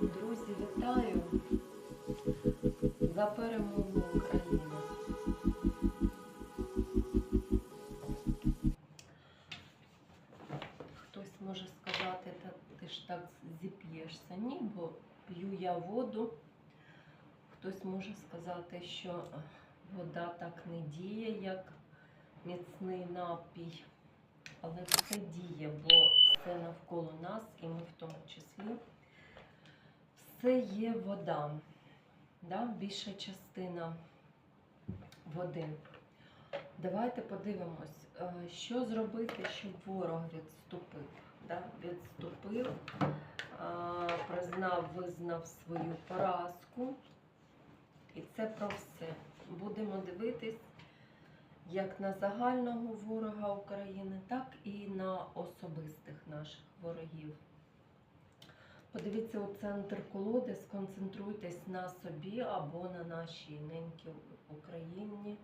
Друзі, вітаю за перемогу України. Хтось може сказати, та ти ж так зіп'єшся. Ні, бо п'ю я воду. Хтось може сказати, що е, вода так не діє, як міцний напій. Але все діє, бо все навколо нас, і ми в тому числі все є вода, да? більша частина води. Давайте подивимось, е, що зробити, щоб ворог відступив. Да? Відступив, признав, визнав свою поразку. Це про все. Будемо дивитись як на загального ворога України, так і на особистих наших ворогів. Подивіться у центр колоди, сконцентруйтесь на собі або на нашій неньці Україні,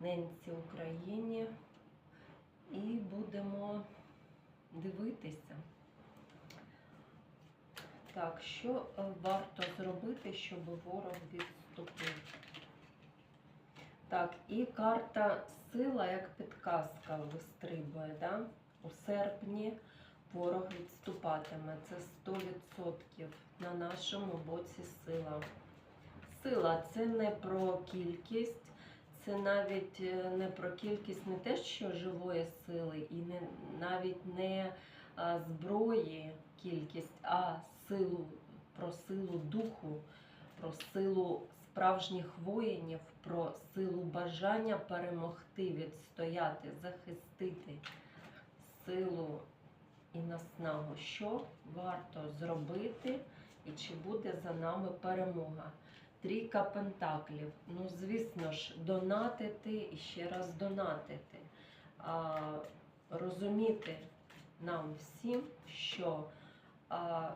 ненці Україні, і будемо дивитися. Так, що варто зробити, щоб ворог відступив? Так, і карта сила як підказка вистрибує. Да? У серпні ворог відступатиме. Це 100% на нашому боці сила. Сила це не про кількість, це навіть е, не про кількість не те, що живої сили, і не, навіть не а, зброї кількість, а силу, про силу духу, про силу справжніх воїнів, про силу бажання перемогти, відстояти, захистити силу і наснагу, що варто зробити, і чи буде за нами перемога. Трійка пентаклів. Ну, звісно ж, донатити і ще раз донатити. А, розуміти нам всім, що а,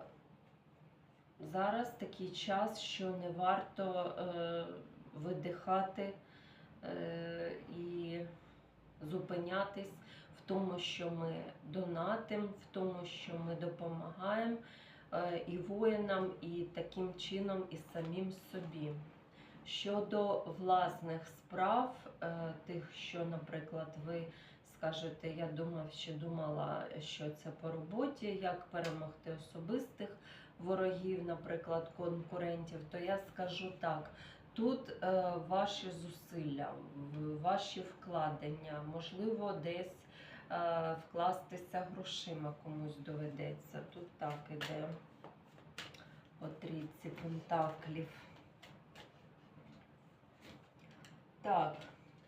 зараз такий час, що не варто е, видихати е, і зупинятись в тому, що ми донатимо, в тому, що ми допомагаємо е, і воїнам, і таким чином і самим собі. Щодо власних справ, е, тих, що, наприклад, ви скажете, я думав, чи думала, що це по роботі, як перемогти особистих ворогів, наприклад, конкурентів, то я скажу так. Тут е, ваші зусилля, ваші вкладення, можливо, десь е, вкластися грошима комусь доведеться. Тут так іде по трійці пентаклів. Так,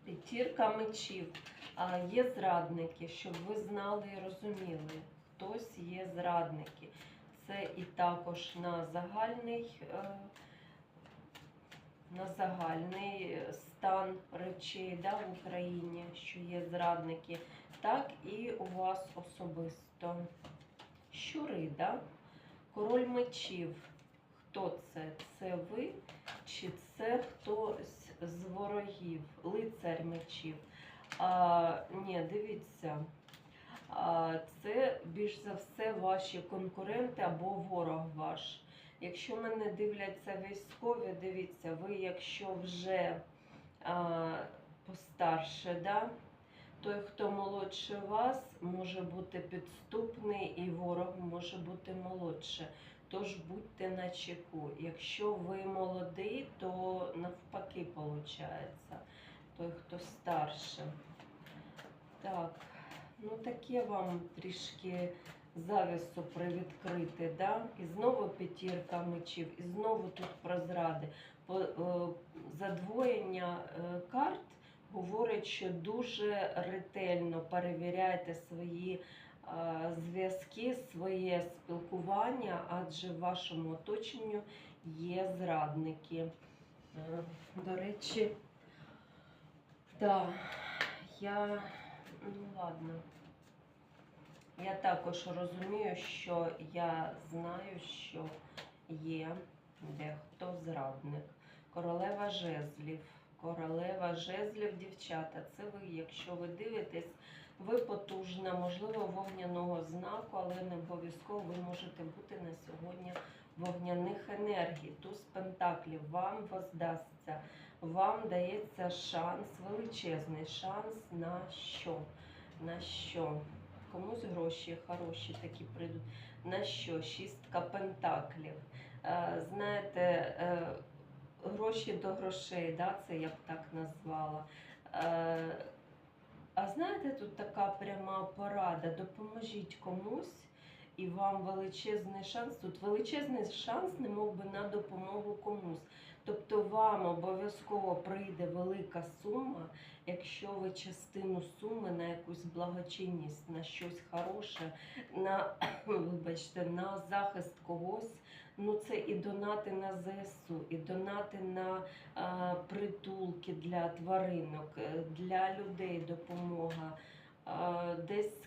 п'ятірка мечів. А є зрадники, щоб ви знали і розуміли, хтось є зрадники. Це і також на загальний, е, на загальний стан речей да, в Україні, що є зрадники, так і у вас особисто. Щури, да? Король мечів. Хто це? Це ви? Чи це хтось з ворогів? Лицар мечів. А, ні, дивіться. Це більш за все ваші конкуренти або ворог ваш. Якщо мене дивляться військові, дивіться, ви якщо вже а, постарше, да? той, хто молодше вас, може бути підступний і ворог може бути молодше. Тож будьте на чеку. Якщо ви молодий, то навпаки виходить. Той, хто старше. Так, ну таке вам трішки завісу привідкрити, да? І знову п'ятірка мечів, і знову тут про зради. Е, задвоєння е, карт говорить, що дуже ретельно перевіряйте свої е, зв'язки, своє спілкування, адже в вашому оточенню є зрадники. До речі, так, я, ну ладно. Я також розумію, що я знаю, що є дехто зрадник. Королева жезлів. Королева жезлів, дівчата. Це ви, якщо ви дивитесь, ви потужна, можливо, вогняного знаку, але не обов'язково ви можете бути на сьогодні вогняних енергій. Туз пентаклів вам воздасться. Вам дається шанс, величезний шанс на що? На що? Комусь гроші хороші такі прийдуть. На що? Шістка пентаклів. Е, знаєте, е, гроші до грошей, да, це я б так назвала. Е, а знаєте, тут така пряма порада. Допоможіть комусь, і вам величезний шанс. Тут величезний шанс, не мов би на допомогу комусь. Тобто вам обов'язково прийде велика сума, якщо ви частину суми на якусь благочинність, на щось хороше, на вибачте, на захист когось. Ну це і донати на ЗСУ, і донати на е, притулки для тваринок, е, для людей допомога.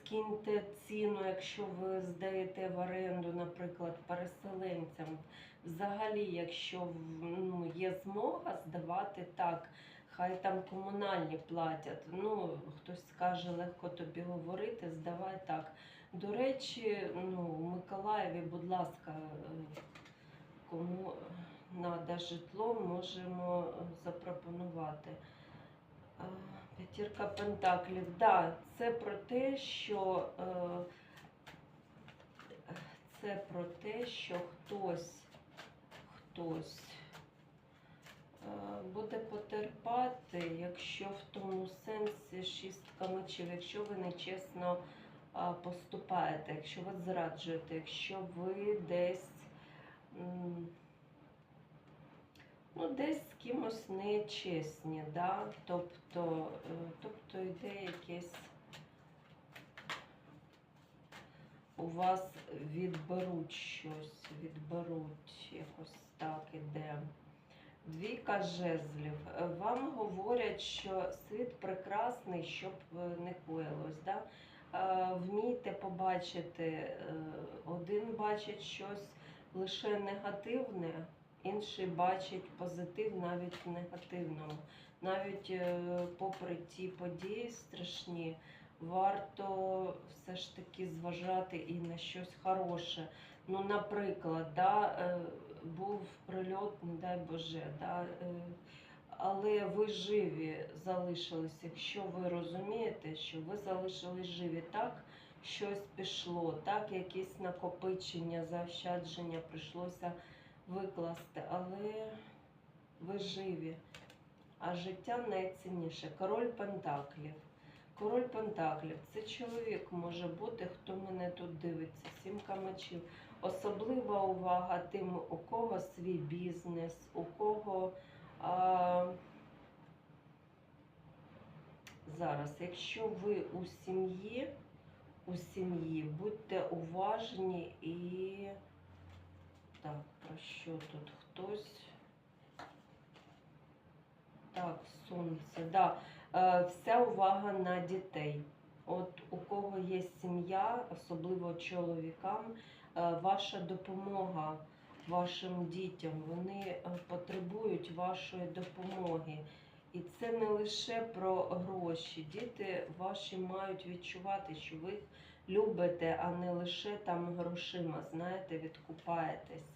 Е, скиньте ціну, якщо ви здаєте в оренду, наприклад, переселенцям. Взагалі, якщо ну, є змога здавати так, хай там комунальні платять. Ну, хтось скаже, легко тобі говорити, здавай так. До речі, ну, в Миколаєві, будь ласка, е, кому треба житло, можемо е, запропонувати. П'ятірка Пентаклів. Да, це про те, що е, це про те, що хтось, хтось е, буде потерпати, якщо в тому сенсі шістка мечів, якщо ви нечесно поступаєте, якщо ви зраджуєте, якщо ви десь. Ну, десь з кимось нечесні, да? тобто, е, тобто йде якесь у вас відберуть щось, відберуть якось так іде. Двійка жезлів. Е, Вам говорять, що світ прекрасний, щоб е, не коїлось. Да? Вмійте побачити, один бачить щось лише негативне, інший бачить позитив навіть в негативному. Навіть е, попри ті події страшні, варто все ж таки зважати і на щось хороше. Ну, наприклад, да, е, був прильот, не дай Боже, да, е, але ви живі залишились, якщо ви розумієте, що ви залишились живі, так щось пішло, так якісь накопичення, заощадження прийшлося викласти, але ви живі. А життя найцінніше. Король Пентаклів. Король Пентаклів це чоловік може бути, хто мене тут дивиться. Сімка мечів. Особлива увага тим, у кого свій бізнес, у кого. А... Зараз, якщо ви у сім'ї, у сім'ї, будьте уважні і. Так, про що тут хтось? Так, сонце, да. Е, вся увага на дітей. От у кого є сім'я, особливо чоловікам, е, ваша допомога вашим дітям, вони е, потребують вашої допомоги. І це не лише про гроші. Діти ваші мають відчувати, що ви їх любите, а не лише там грошима, знаєте, відкупаєтесь.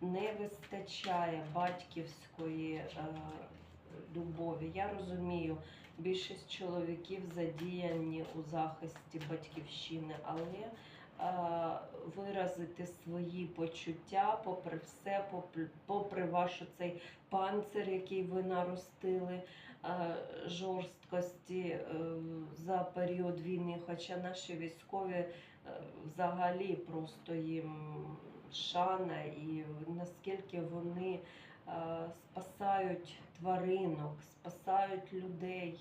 Не вистачає батьківської е, любові. Я розумію, більшість чоловіків задіяні у захисті батьківщини, але виразити свої почуття, попри все, попри, ваш цей панцир, який ви наростили, е, жорсткості е, за період війни. Хоча наші військові е, взагалі просто їм шана і наскільки вони е, спасають тваринок, спасають людей.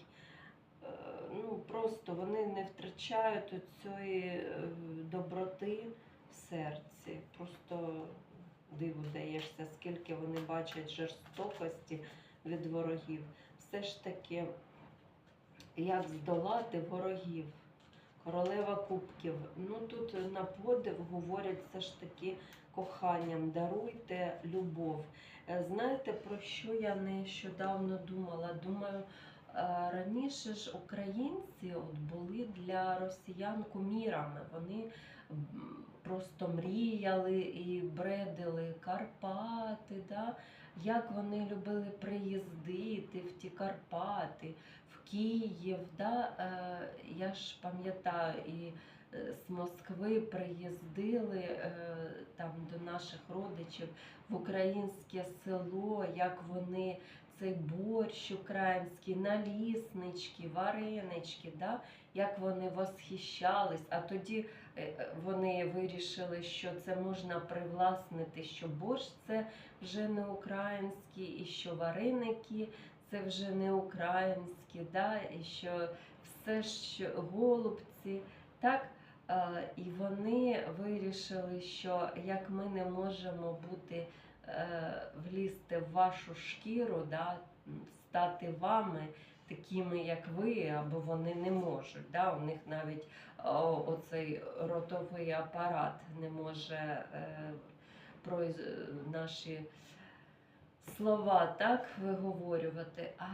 Е, Ну, просто вони не втрачають цієї е, доброти в серці. Просто диву даєшся, скільки вони бачать жорстокості від ворогів. Все ж таки, як здолати ворогів. Королева кубків. Ну тут на подив говорять все ж таки коханням, даруйте любов. Е, Знаєте, про що я нещодавно думала? Думаю, раніше ж українці от були для росіян кумірами. Вони просто мріяли і бредили Карпати, да? як вони любили приїздити в ті Карпати, в Київ. Да? Е, Я ж пам'ятаю, і е, з Москви приїздили е, там до наших родичів в українське село, як вони цей борщ український, наліснички, варенички, да? як вони восхищались. А тоді е, е, вони вирішили, що це можна привласнити, що борщ це вже не український, і що вареники це вже не українські, да? і що все ж голубці. Так? Е, І вони вирішили, що як ми не можемо бути влізти в вашу шкіру, да, стати вами такими, як ви, або вони не можуть. Да? У них навіть о, оцей ротовий апарат не може е, произ... наші слова так виговорювати, а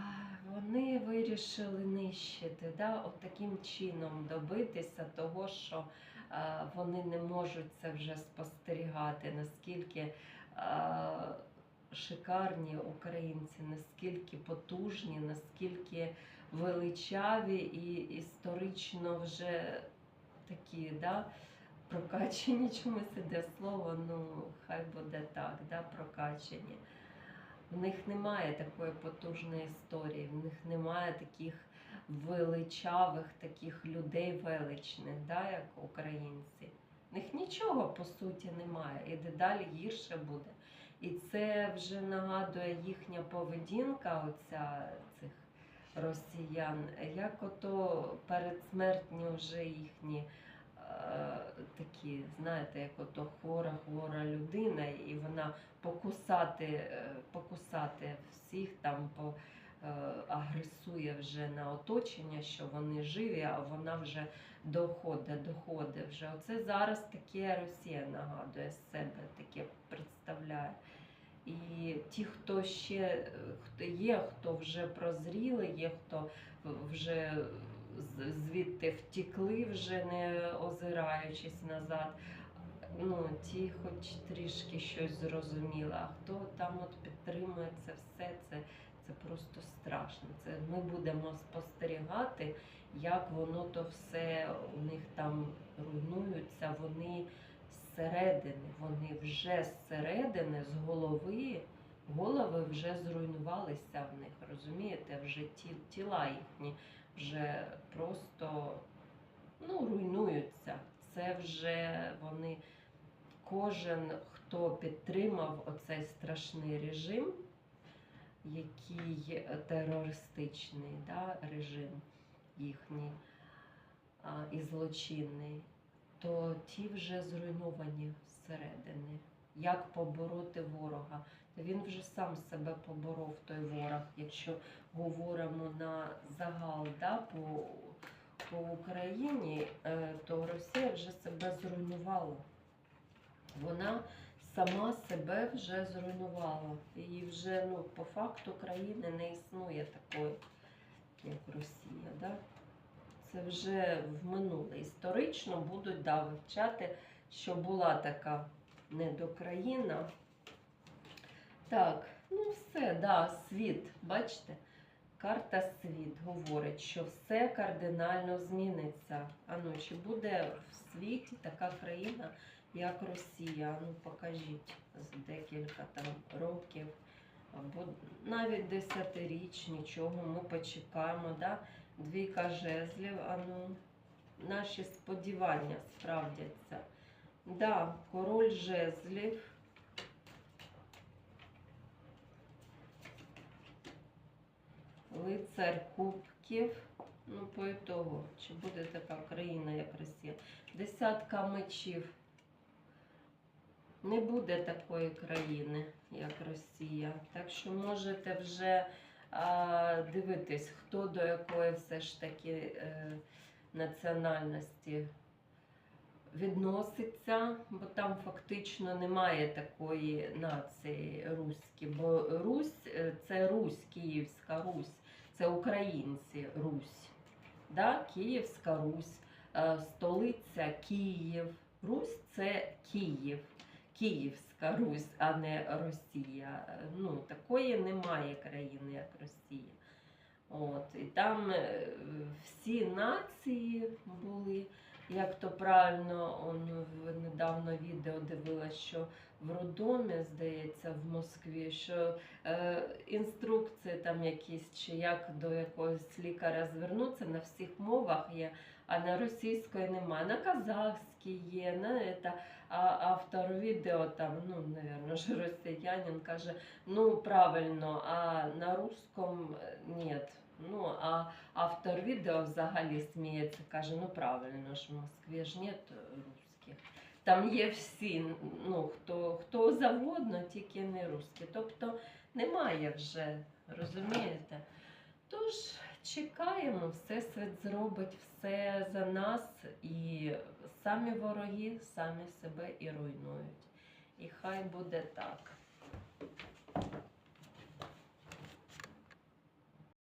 вони вирішили нищити, да? от таким чином добитися того, що е, вони не можуть це вже спостерігати, наскільки е, шикарні українці, наскільки потужні, наскільки величаві і історично вже такі, да? прокачені чомусь іде слово, ну хай буде так, да? прокачені. В них немає такої потужної історії, в них немає таких величавих, таких людей величних, да, як українці. В них нічого по суті немає, і дедалі гірше буде. І це вже нагадує їхня поведінка, оця цих росіян, як ото передсмертні вже їхні е, такі, знаєте, як ото хвора, хвора людина, і вона покусати, е, покусати всіх там по, агресує вже на оточення, що вони живі, а вона вже доходить, доходить вже. Оце зараз таке Росія нагадує з себе, таке представляє. І ті, хто ще е, є, хто вже прозріли, є хто вже звідти втікли, вже не озираючись назад. Ну, ті хоч трішки щось зрозуміли, а хто там от підтримує це все, це, це просто страшно. Це ми будемо спостерігати, як воно то все у них там руйнується. Вони зсередини, вони вже зсередини, з голови, голови вже зруйнувалися в них, розумієте, вже ті, тіла їхні вже просто ну, руйнуються. Це вже вони, кожен, хто підтримав оцей страшний режим, який терористичний да, режим їхній а, і злочинний, то ті вже зруйновані зсередини. Як побороти ворога? Та він вже сам себе поборов, той ворог, якщо говоримо на загал да, по, по Україні, е, то Росія вже себе зруйнувала. Вона сама себе вже зруйнувала. І вже ну, по факту країни не існує такої, як Росія. Да? Це вже в минуле. Історично будуть да, вивчати, що була така недокраїна. Так, ну все, да, світ, бачите? Карта світ говорить, що все кардинально зміниться. А ну, чи буде в світі така країна, як Росія? Ну, покажіть з декілька там років, або навіть десятиріч, нічого, ми почекаємо. Да? Двійка жезлів, а ну, наші сподівання справдяться. Да, король жезлів. Лицар кубків. Ну, по ітогу, чи буде така країна, як Росія. Десятка мечів. Не буде такої країни, як Росія. Так що можете вже а, дивитись, хто до якої все ж таки е, національності відноситься, бо там фактично немає такої нації руські, бо Русь е, це Русь, Київська Русь, це українці Русь. Да? Київська Русь, е, столиця Київ. Русь це Київ, Київська Русь, а не Росія. Ну, такої немає країни, як Росія. От, і там е, всі нації були, як то правильно, он недавно відео дивилася, що в роддомі, здається, в Москві, що е, інструкції там якісь, чи як до якогось лікаря звернутися на всіх мовах є, а на російської немає, на казахській є, на это, а автор відео там, ну, наверное, ж росіянин каже, ну правильно, а на русском е, нет. Ну, а автор відео взагалі сміється, каже, ну правильно ж в Москві ж нет русських. Там є всі, ну, хто, хто завгодно, тільки не русські. Тобто немає вже, розумієте? Тож чекаємо, Всесвіт зробить все за нас, і Самі вороги самі себе і руйнують. І хай буде так.